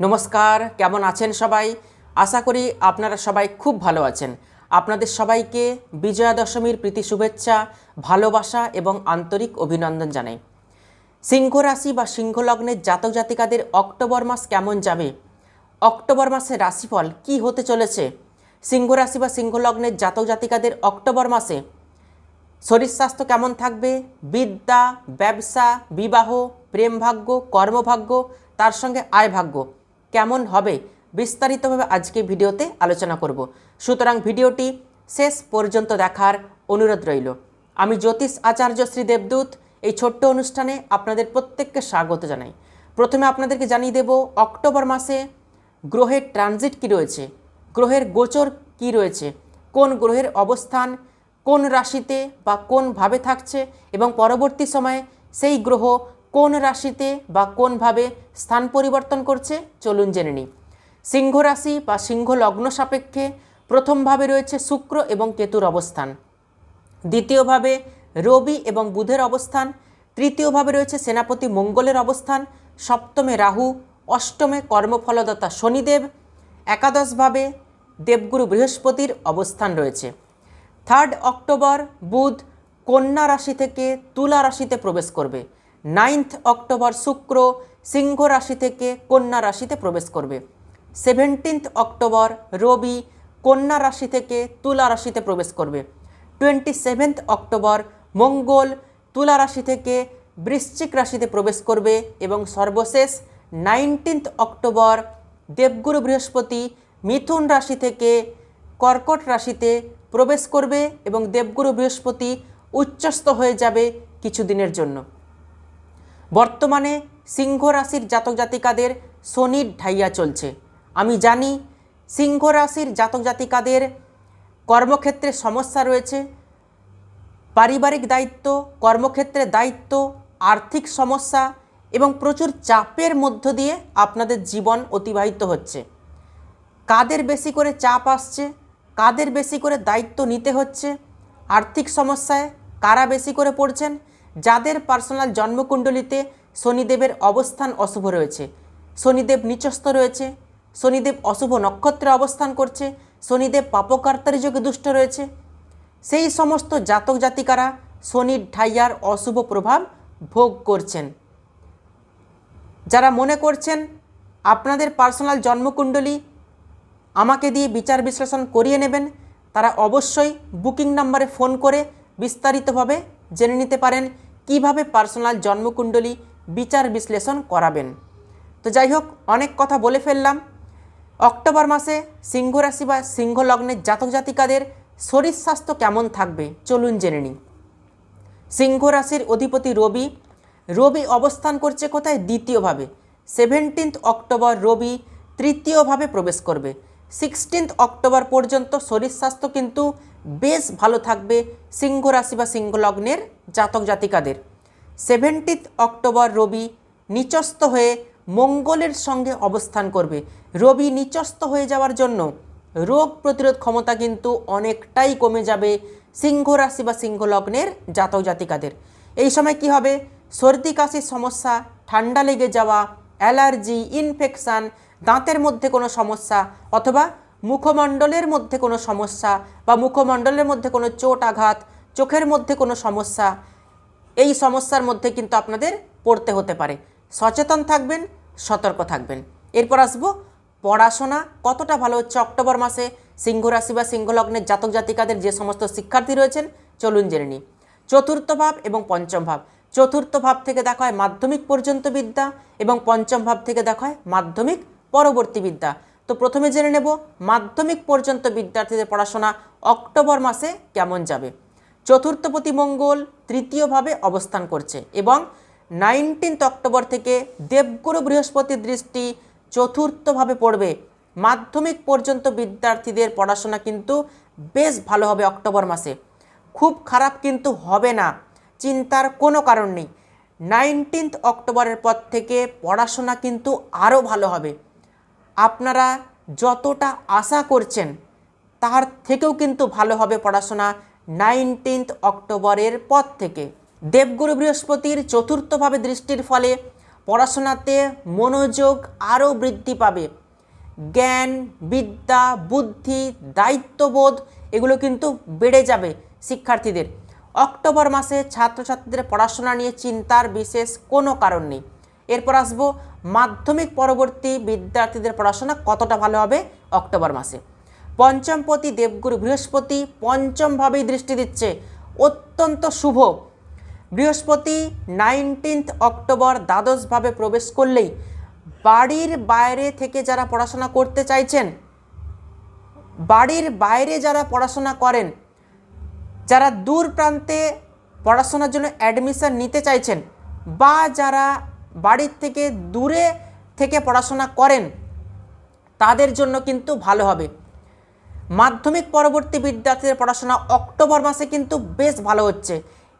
নমস্কার, কেমন আছেন সবাই? আশা করি আপনারা সবাই খুব ভালো আছেন। আপনাদের সবাইকে বিজয়া দশমীর প্রীতি শুভেচ্ছা, ভালোবাসা এবং আন্তরিক অভিনন্দন জানাই। সিংহ রাশি বা সিংহ লগ্নের জাতক জাতিকাদের অক্টোবর মাস কেমন যাবে? অক্টোবর মাসের রাশিফল কি হতে চলেছে? সিংহ রাশি বা সিংহ লগ্নের জাতক জাতিকাদের অক্টোবর মাসে শরীর স্বাস্থ্য কেমন থাকবে? বিদ্যা, ব্যবসা, বিবাহ, প্রেম ভাগ্য, কর্মভাগ্য, তার সঙ্গে আয় ভাগ্য। কেমন হবে বিস্তারিতভাবে আজকে ভিডিওতে আলোচনা করব। সুতরাং ভিডিওটি শেষ পর্যন্ত দেখার অনুরোধ রইল। আমি জ্যোতিষ আচার্য শ্রী দেবদূত, এই ছোট্ট অনুষ্ঠানে আপনাদের প্রত্যেককে স্বাগত জানাই। প্রথমে আপনাদেরকে জানিয়ে দেব, অক্টোবর মাসে গ্রহের ট্রানজিট কী রয়েছে? গ্রহের গোচর কি রয়েছে? কোন গ্রহের অবস্থান, কোন রাশিতে বা কোনভাবে থাকছে? এবং পরবর্তী সময়ে সেই গ্রহ কোন রাশিতে বা কোনভাবে স্থান পরিবর্তন করছে? চলুন জেনে নিই। সিংহ রাশি বা সিংহ লগ্ন সাপেক্ষে প্রথমভাবে রয়েছে শুক্র এবং কেতুর অবস্থান। দ্বিতীয়ভাবে রবি এবং বুধের অবস্থান। তৃতীয়ভাবে রয়েছে সেনাপতি মঙ্গলের অবস্থান। সপ্তমে রাহু, অষ্টমে কর্মফলদাতা শনিদেব। একাদশভাবে দেবগুরু বৃহস্পতির অবস্থান রয়েছে। থার্ড অক্টোবর, বুধ কন্যা রাশি থেকে তুলা রাশিতে প্রবেশ করবে। নাইন্থ অক্টোবর শুক্র সিংহ রাশি থেকে কন্যা রাশিতে প্রবেশ করবে। সেভেন্টিন্থ অক্টোবর রবি কন্যা রাশি থেকে তুলা রাশিতে প্রবেশ করবে। টোয়েন্টি সেভেন্থ অক্টোবর মঙ্গল তুলা রাশি থেকে বৃশ্চিক রাশিতে প্রবেশ করবে এবং সর্বশেষ নাইনটিন্থ অক্টোবর দেবগুরু বৃহস্পতি মিথুন রাশি থেকে কর্কট রাশিতে প্রবেশ করবে এবং দেবগুরু বৃহস্পতি উচ্চস্থ হয়ে যাবে কিছুদিনের জন্য। বর্তমানে সিংহ রাশির জাতক জাতিকাদের শনির ঢাইয়া চলছে। আমি জানি সিংহ রাশির জাতক জাতিকাদের কর্মক্ষেত্রে সমস্যা রয়েছে। পারিবারিক দায়িত্ব, কর্মক্ষেত্রে দায়িত্ব, আর্থিক সমস্যা এবং প্রচুর চাপের মধ্য দিয়ে আপনাদের জীবন অতিবাহিত হচ্ছে। কাদের বেশি করে চাপ আসছে, কাদের বেশি করে দায়িত্ব নিতে হচ্ছে, আর্থিক সমস্যায় কারা বেশি করে পড়ছেন যাদের পার্সোনাল জন্মকুণ্ডলিতে শনিদেবের অবস্থান অশুভ রয়েছে। শনিদেব নিচস্থ রয়েছে। শনিদেব অশুভ নক্ষত্রে অবস্থান করছে। শনিদেব পাপকার্তারি যোগে দুষ্ট রয়েছে। সেই সমস্ত জাতক জাতিকারা শনির ঢাইয়ার অশুভ প্রভাব ভোগ করছেন। যারা মনে করছেন, আপনাদের পার্সোনাল জন্মকুণ্ডলী আমাকে দিয়ে বিচার বিশ্লেষণ করিয়ে নেবেন, তারা অবশ্যই বুকিং নাম্বারে ফোন করে বিস্তারিতভাবে জেনে নিতে পারেন। কীভাবে পার্সোনাল জন্মকুণ্ডলী বিচার বিশ্লেষণ করাবেন? তো যাই হোক, অনেক কথা বলে ফেললাম। অক্টোবর মাসে সিংহ রাশি বা সিংহ লগ্নের জাতক জাতিকাদের শরীর স্বাস্থ্য কেমন থাকবে? চলুন জেনে নিই। সিংহ রাশির অধিপতি রবি রবি অবস্থান করছে কোথায়? দ্বিতীয়ভাবে। সেভেন্টিন্থ অক্টোবর রবি তৃতীয়ভাবে প্রবেশ করবে। সিক্সটিন্থ অক্টোবর পর্যন্ত শরীর স্বাস্থ্য কিন্তু বেশ ভালো থাকবে সিংহ রাশি বা সিংহ জাতক জাতিকাদের। সেভেন্টিন্থ অক্টোবর রবি নিচস্থ হয়ে মঙ্গলের সঙ্গে অবস্থান করবে। রবি নিচস্থ হয়ে যাওয়ার জন্য রোগ প্রতিরোধ ক্ষমতা কিন্তু অনেকটাই কমে যাবে সিংহ রাশি বা সিংহ জাতক জাতিকাদের। এই সময় কি হবে? সর্দি, কাশির সমস্যা, ঠান্ডা লেগে যাওয়া, অ্যালার্জি ইনফেকশান দাঁতের মধ্যে কোনো সমস্যা অথবা মুখমণ্ডলের মধ্যে কোনো সমস্যা বা মুখমণ্ডলের মধ্যে কোনো চোট আঘাত, চোখের মধ্যে কোনো সমস্যা, এই সমস্যার মধ্যে কিন্তু আপনাদের পড়তে হতে পারে। সচেতন থাকবেন, সতর্ক থাকবেন। এরপর আসব, পড়াশোনা কতটা ভালো? হচ্ছে অক্টোবর মাসে সিংহ রাশি বা সিংহ লগ্নের জাতক জাতিকাদের যে সমস্ত শিক্ষার্থী রয়েছেন, চলুন জেনে নিই। চতুর্থ ভাব এবং পঞ্চম ভাব। চতুর্থ ভাব থেকে দেখা হয় মাধ্যমিক পর্যন্ত বিদ্যা এবং পঞ্চম ভাব থেকে দেখা হয় মাধ্যমিক পরবর্তী বিদ্যা। তো প্রথমে জেনে নেব মাধ্যমিক পর্যন্ত বিদ্যার্থীদের পড়াশোনা অক্টোবর মাসে কেমন যাবে। চতুর্থপতি মঙ্গল তৃতীয়ভাবে অবস্থান করছে এবং নাইনটিন্থ অক্টোবর থেকে দেবগুরু বৃহস্পতির দৃষ্টি চতুর্থভাবে পড়বে। মাধ্যমিক পর্যন্ত বিদ্যার্থীদের পড়াশোনা কিন্তু বেশ ভালো হবে অক্টোবর মাসে। খুব খারাপ কিন্তু হবে না, চিন্তার কোনো কারণ নেই। নাইনটিন্থ অক্টোবরের পর থেকে পড়াশোনা কিন্তু আরও ভালো হবে। আপনারা যতটা আশা করছেন, তার থেকেও কিন্তু ভালো হবে পড়াশোনা নাইনটিন্থ অক্টোবরের পর থেকে। দেবগুরু বৃহস্পতির চতুর্থভাবে দৃষ্টির ফলে পড়াশোনাতে মনোযোগ আরও বৃদ্ধি পাবে। জ্ঞান, বিদ্যা, বুদ্ধি, দায়িত্ববোধ এগুলো কিন্তু বেড়ে যাবে শিক্ষার্থীদের। অক্টোবর মাসে ছাত্রছাত্রীদের পড়াশোনা নিয়ে চিন্তার বিশেষ কোনো কারণ নেই। এরপর আসব মাধ্যমিক পরবর্তী বিদ্যার্থীদের পড়াশোনা কতটা ভালো হবে অক্টোবর মাসে। পঞ্চমপতি দেবগুরু বৃহস্পতি পঞ্চমভাবেই দৃষ্টি দিচ্ছে, অত্যন্ত শুভ। বৃহস্পতি নাইনটিন্থ অক্টোবর দ্বাদশভাবে প্রবেশ করলেই বাড়ির বাইরে থেকে যারা পড়াশোনা করতে চাইছেন, বাড়ির বাইরে যারা পড়াশোনা করেন, যারা দূর প্রান্তে পড়াশোনার জন্য অ্যাডমিশন নিতে চাইছেন বা যারা বাড়ির থেকে দূরে থেকে পড়াশোনা করেন, তাদের জন্য কিন্তু ভালো হবে। মাধ্যমিক পরবর্তী বিদ্যার্থীদের পড়াশোনা অক্টোবর মাসে কিন্তু বেশ ভালো হচ্ছে।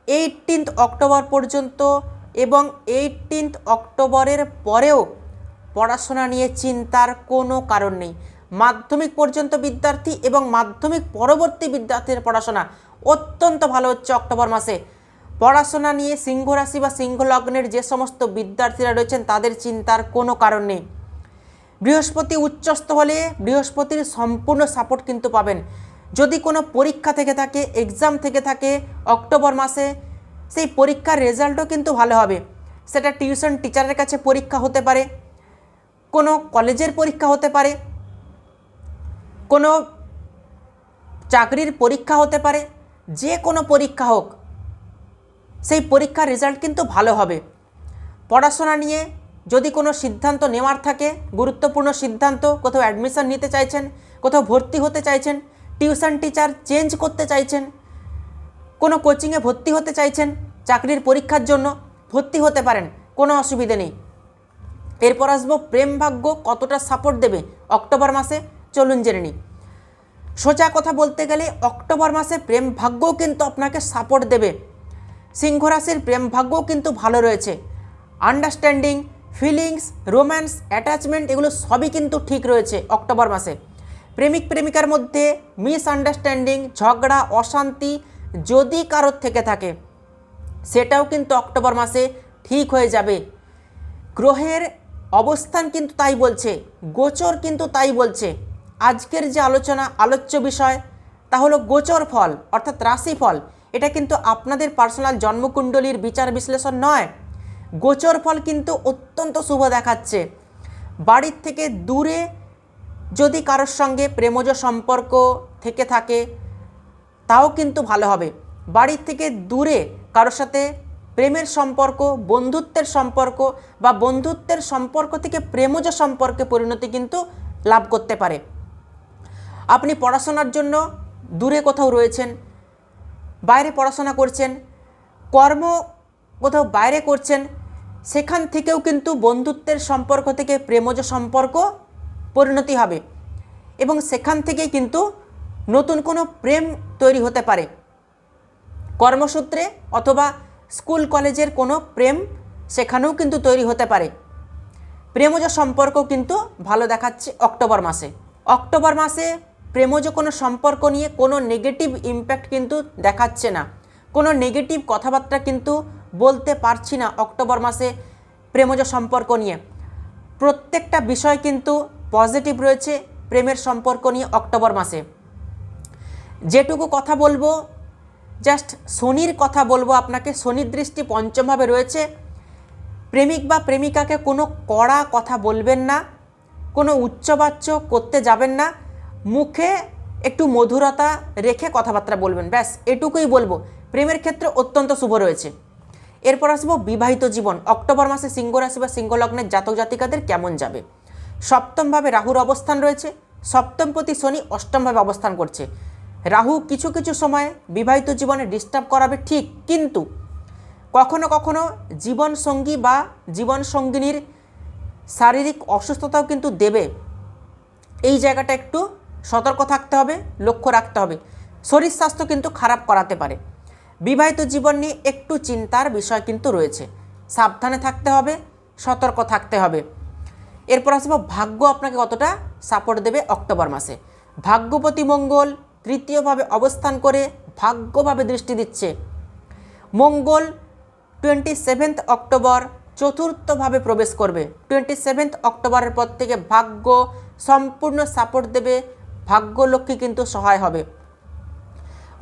এইটিন্থ অক্টোবর পর্যন্ত এবং এইটিন্থ অক্টোবরের পরেও পড়াশোনা নিয়ে চিন্তার কোনো কারণ নেই। মাধ্যমিক পর্যন্ত বিদ্যার্থী এবং মাধ্যমিক পরবর্তী বিদ্যার্থীদের পড়াশোনা অত্যন্ত ভালো হচ্ছে অক্টোবর মাসে। পড়াশোনা নিয়ে সিংহ রাশি বা সিংহ লগ্নের যে সমস্ত বিদ্যার্থীরা রয়েছেন, তাদের চিন্তার কোনো কারণ নেই। বৃহস্পতি উচ্চস্থ হলে বৃহস্পতির সম্পূর্ণ সাপোর্ট কিন্তু পাবেন। যদি কোনো পরীক্ষা থেকে থাকে এক্সাম থেকে থাকে, অক্টোবর মাসে, সেই পরীক্ষার রেজাল্টও কিন্তু ভালো হবে। সেটা টিউশন টিচারের কাছে পরীক্ষা হতে পারে, কোনো কলেজের পরীক্ষা হতে পারে, কোনো চাকরির পরীক্ষা হতে পারে, যে কোনো পরীক্ষা হোক। সেই পরীক্ষার রেজাল্ট কিন্তু ভালো হবে। পড়াশোনা নিয়ে যদি কোনো সিদ্ধান্ত নেওয়ার থাকে, গুরুত্বপূর্ণ সিদ্ধান্ত, কোথাও অ্যাডমিশন নিতে চাইছেন, কোথাও ভর্তি হতে চাইছেন টিউশন টিচার চেঞ্জ করতে চাইছেন, কোনো কোচিংয়ে ভর্তি হতে চাইছেন, চাকরির পরীক্ষার জন্য ভর্তি হতে পারেন, কোনো অসুবিধে নেই। এরপর আসব প্রেম ভাগ্য কতটা সাপোর্ট দেবে অক্টোবর মাসে, চলুন জেনে নিই। সোজা কথা বলতে গেলে অক্টোবর মাসে প্রেম ভাগ্যও কিন্তু আপনাকে সাপোর্ট দেবে। সিংহ রাশির প্রেম ভাগ্যও কিন্তু ভালো রয়েছে। আন্ডারস্ট্যান্ডিং ফিলিংস রোম্যান্স অ্যাটাচমেন্ট এগুলো সবই কিন্তু ঠিক রয়েছে অক্টোবর মাসে। প্রেমিক প্রেমিকার মধ্যে মিসআন্ডারস্ট্যান্ডিং ঝগড়া, অশান্তি যদি কারোর থেকে থাকে, সেটাও কিন্তু অক্টোবর মাসে ঠিক হয়ে যাবে। গ্রহের অবস্থান কিন্তু তাই বলছে, গোচর কিন্তু তাই বলছে। আজকের যে আলোচনা, আলোচ্য বিষয়, তা হলো গোচর ফল, অর্থাৎ রাশি ফল এটা কিন্তু আপনাদের পার্সোনাল জন্মকুণ্ডলীর বিচার বিশ্লেষণ নয়। গোচর ফল কিন্তু অত্যন্ত শুভ দেখাচ্ছে। বাড়ির থেকে দূরে যদি কারোর সঙ্গে প্রেমজ সম্পর্ক থেকে থাকে, তাও কিন্তু ভালো হবে। বাড়ির থেকে দূরে কারোর সাথে প্রেমের সম্পর্ক, বন্ধুত্বের সম্পর্ক বা বন্ধুত্বের সম্পর্ক থেকে প্রেমজ সম্পর্কে পরিণতি কিন্তু লাভ করতে পারে। আপনি পড়াশোনার জন্য দূরে কোথাও রয়েছেন বাইরে পড়াশোনা করছেন, কর্ম কোথাও বাইরে করছেন, সেখান থেকেও কিন্তু বন্ধুত্বের সম্পর্ক থেকে প্রেমজ সম্পর্ক পরিণতি হবে এবং সেখান থেকেই কিন্তু নতুন কোনো প্রেম তৈরি হতে পারে। কর্মসূত্রে অথবা স্কুল কলেজের কোনো প্রেম সেখানেও কিন্তু তৈরি হতে পারে। প্রেমজ সম্পর্ক কিন্তু ভালো দেখাচ্ছে অক্টোবর মাসে। অক্টোবর মাসে প্রেমজ কোনো সম্পর্ক নিয়ে কোনো নেগেটিভ ইম্প্যাক্ট কিন্তু দেখাচ্ছে না। কোনো নেগেটিভ কথাবার্তা কিন্তু বলতে পারছি না অক্টোবর মাসে প্রেমজ সম্পর্ক নিয়ে। প্রত্যেকটা বিষয় কিন্তু পজিটিভ রয়েছে প্রেমের সম্পর্ক নিয়ে অক্টোবর মাসে। যেটুকু কথা বলব জাস্ট শনির কথা বলব আপনাকে, শনির দৃষ্টি পঞ্চমভাবে রয়েছে। প্রেমিক বা প্রেমিকাকে কোনো কড়া কথা বলবেন না, কোনো উচ্চবাচ্য করতে যাবেন না। মুখে একটু মধুরতা রেখে কথাবার্তা বলবেন, ব্যাস, এটুকুই বলব। প্রেমের ক্ষেত্রে অত্যন্ত শুভ রয়েছে। এরপর আসব বিবাহিত জীবন। অক্টোবর মাসে সিংহ রাশি বা সিংহ লগ্নের জাতক জাতিকাদের কেমন যাবে? সপ্তমভাবে রাহুর অবস্থান রয়েছে। সপ্তমপতি শনি অষ্টমভাবে অবস্থান করছে। রাহু কিছু কিছু সময়ে বিবাহিত জীবনে ডিস্টার্ব করাবে ঠিক, কিন্তু কখনো কখনো জীবন সঙ্গী বা জীবন সঙ্গিনীর শারীরিক অসুস্থতাও কিন্তু দেবে। এই জায়গাটা একটু সতর্ক থাকতে হবে, লক্ষ্য রাখতে হবে। শরীর স্বাস্থ্য কিন্তু খারাপ করাতে পারে। বিবাহিত জীবন নিয়ে একটু চিন্তার বিষয় কিন্তু রয়েছে। সাবধানে থাকতে হবে, সতর্ক থাকতে হবে। এরপর আসব, ভাগ্য আপনাকে কতটা সাপোর্ট দেবে অক্টোবর মাসে। ভাগ্যপতি মঙ্গল তৃতীয়ভাবে অবস্থান করে ভাগ্যভাবে দৃষ্টি দিচ্ছে। মঙ্গল টোয়েন্টি সেভেন্থ অক্টোবর চতুর্থভাবে প্রবেশ করবে। টোয়েন্টি সেভেন্থ অক্টোবরের পর থেকে ভাগ্য সম্পূর্ণ সাপোর্ট দেবে ভাগ্যলক্ষ্মী কিন্তু সহায় হবে।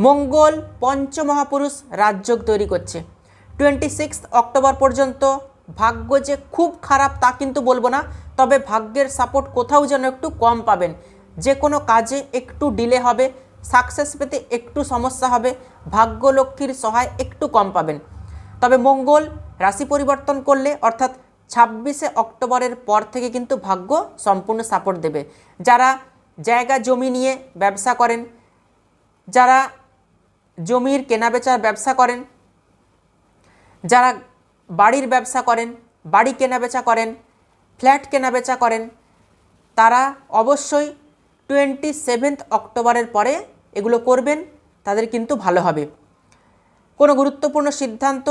মঙ্গল পঞ্চমহাপুরুষ রাজযোগ তৈরি করছে। টোয়েন্টি সিক্স অক্টোবর পর্যন্ত ভাগ্য যে খুব খারাপ তা কিন্তু বলব না, তবে ভাগ্যের সাপোর্ট কোথাও যেন একটু কম পাবেন। যে কোনো কাজে একটু ডিলে হবে সাকসেস পেতে একটু সমস্যা হবে, ভাগ্যলক্ষ্মীর সহায় একটু কম পাবেন। তবে মঙ্গল রাশি পরিবর্তন করলে, অর্থাৎ ছাব্বিশে অক্টোবরের পর থেকে কিন্তু ভাগ্য সম্পূর্ণ সাপোর্ট দেবে। যারা জায়গা জমি নিয়ে ব্যবসা করেন। যারা জমির কেনাবেচার ব্যবসা করেন, যারা বাড়ির ব্যবসা করেন, বাড়ি কেনাবেচা করেন, ফ্ল্যাট কেনাবেচা করেন, তারা অবশ্যই টোয়েন্টি সেভেন্থ অক্টোবরের পরে এগুলো করবেন, তাদের কিন্তু ভালো হবে। কোনো গুরুত্বপূর্ণ সিদ্ধান্ত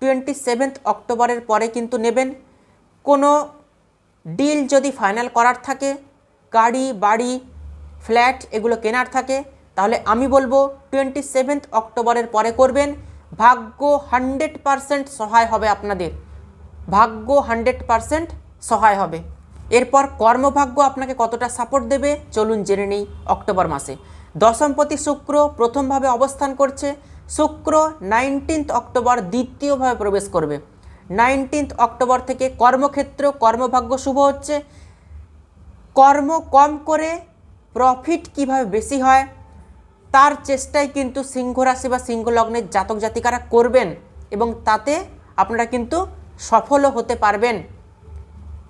টোয়েন্টি সেভেন্থ অক্টোবরের পরে কিন্তু নেবেন। কোনো ডিল যদি ফাইনাল করার থাকে গাড়ি, বাড়ি, ফ্ল্যাট এগুলো কেনার থাকে, তাহলে আমি বলব টোয়েন্টি সেভেন্থ অক্টোবরের পরে করবেন। ভাগ্য হান্ড্রেড পারসেন্ট সহায় হবে আপনাদের। ভাগ্য হান্ড্রেড পারসেন্ট সহায় হবে। এরপর কর্মভাগ্য আপনাকে কতটা সাপোর্ট দেবে, চলুন জেনে নেই অক্টোবর মাসে। দশমপতি শুক্র প্রথমভাবে অবস্থান করছে। শুক্র নাইনটিন্থ অক্টোবর দ্বিতীয়ভাবে প্রবেশ করবে। নাইনটিন্থ অক্টোবর থেকে কর্মক্ষেত্র, কর্মভাগ্য শুভ হচ্ছে। কর্ম কম করে প্রফিট কীভাবে বেশি হয়, তার চেষ্টাই কিন্তু সিংহ রাশি বা সিংহ লগ্নের জাতক জাতিকারা করবেন এবং তাতে আপনারা কিন্তু সফলও হতে পারবেন।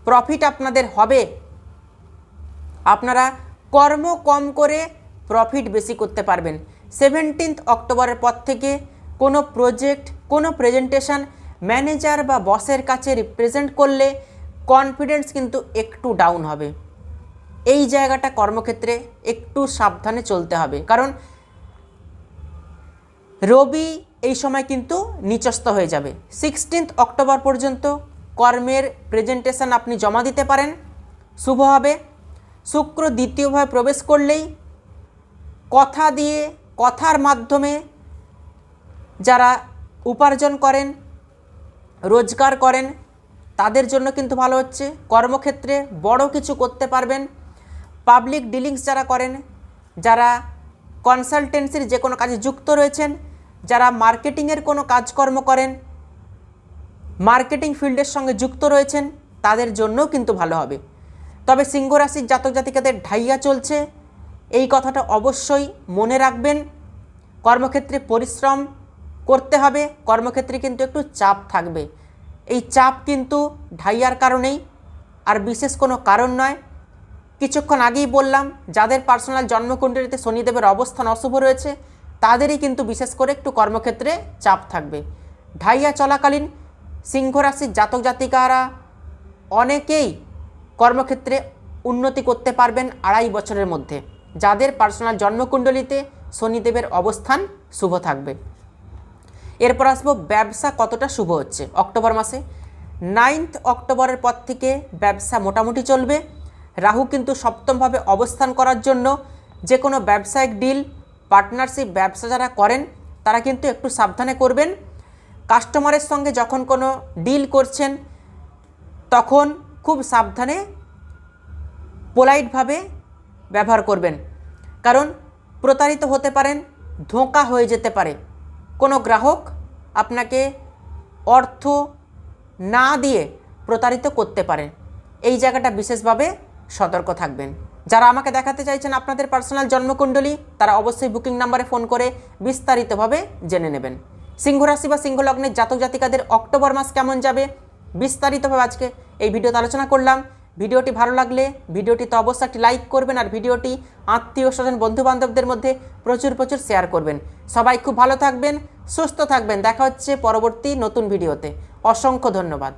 প্রফিট আপনাদের হবে। আপনারা কর্ম কম করে প্রফিট বেশি করতে পারবেন। সেভেন্টিন্থ অক্টোবরের পর থেকে কোনো প্রজেক্ট কোনো প্রেজেন্টেশন ম্যানেজার বা বসের কাছে রিপ্রেজেন্ট করলে কনফিডেন্স কিন্তু একটু ডাউন হবে। এই জায়গাটা কর্মক্ষেত্রে একটু সাবধানে চলতে হবে। কারণ রবি এই সময় কিন্তু নিচস্ত হয়ে যাবে। সিক্সটিন্থ অক্টোবর পর্যন্ত কর্মের প্রেজেন্টেশন আপনি জমা দিতে পারেন। শুভ হবে। শুক্র দ্বিতীয়ভাবে প্রবেশ করলেই কথা দিয়ে, কথার মাধ্যমে যারা উপার্জন করেন, রোজগার করেন, তাদের জন্য কিন্তু ভালো হচ্ছে। কর্মক্ষেত্রে বড় কিছু করতে পারবেন। পাবলিক ডিলিংস যারা করেন, যারা কনসালটেন্সির যে কোনো কাজে যুক্ত রয়েছেন, যারা মার্কেটিংয়ের কোনো কাজকর্ম করেন মার্কেটিং ফিল্ডের সঙ্গে যুক্ত রয়েছেন, তাদের জন্যও কিন্তু ভালো হবে। তবে সিংহ রাশির জাতক জাতিকাদের ঢাইয়া চলছে। এই কথাটা অবশ্যই মনে রাখবেন। কর্মক্ষেত্রে পরিশ্রম করতে হবে, কর্মক্ষেত্রে কিন্তু একটু চাপ থাকবে। এই চাপ কিন্তু ঢাইয়ার কারণেই, আর বিশেষ কোনো কারণ নয়। কিছুক্ষণ আগেই বললাম, যাদের পার্সোনাল জন্মকুণ্ডলিতে শনিদেবের অবস্থান অশুভ রয়েছে, তাদেরই কিন্তু বিশেষ করে একটু কর্মক্ষেত্রে চাপ থাকবে। ঢাইয়া চলাকালীন সিংহ রাশির জাতক জাতিকারা অনেকেই কর্মক্ষেত্রে উন্নতি করতে পারবেন আড়াই বছরের মধ্যে। যাদের পার্সোনাল জন্মকুণ্ডলিতে শনিদেবের অবস্থান শুভ থাকবে। এরপর আসব, ব্যবসা কতটা শুভ হচ্ছে? অক্টোবর মাসে। নাইন্থ অক্টোবরের পর থেকে ব্যবসা মোটামুটি চলবে। রাহু কিন্তু সপ্তমভাবে অবস্থান করার জন্য যে কোনো ব্যবসায়িক ডিল, পার্টনারশিপ ব্যবসা যারা করেন, তারা কিন্তু একটু সাবধানে করবেন। কাস্টমারের সঙ্গে যখন কোনো ডিল করছেন, তখন খুব সাবধানে, পোলাইটভাবে ব্যবহার করবেন। কারণ প্রতারিত হতে পারেন, ধোঁকা হয়ে যেতে পারে। কোনো গ্রাহক আপনাকে অর্থ না দিয়ে প্রতারিত করতে পারেন এই জায়গাটা বিশেষভাবে সতর্ক থাকবেন। যারা আমাকে দেখাতে চাইছেন আপনাদের পার্সোনাল জন্মকুণ্ডলী, তারা অবশ্যই বুকিং নাম্বারে ফোন করে বিস্তারিতভাবে জেনে নেবেন। সিংহ রাশি বা সিংহ লগ্নের জাতক জাতিকাদের অক্টোবর মাস কেমন যাবে? বিস্তারিতভাবে আজকে এই ভিডিওতে আলোচনা করলাম। ভিডিওটি ভালো লাগলে ভিডিওটিতে অবশ্যই একটি লাইক করবেন আর ভিডিওটি আত্মীয় স্বজন বন্ধু বান্ধবদের মধ্যে প্রচুর প্রচুর শেয়ার করবেন। সবাই খুব ভালো থাকবেন, সুস্থ থাকবেন। দেখা হচ্ছে পরবর্তী নতুন ভিডিওতে। অসংখ্য ধন্যবাদ।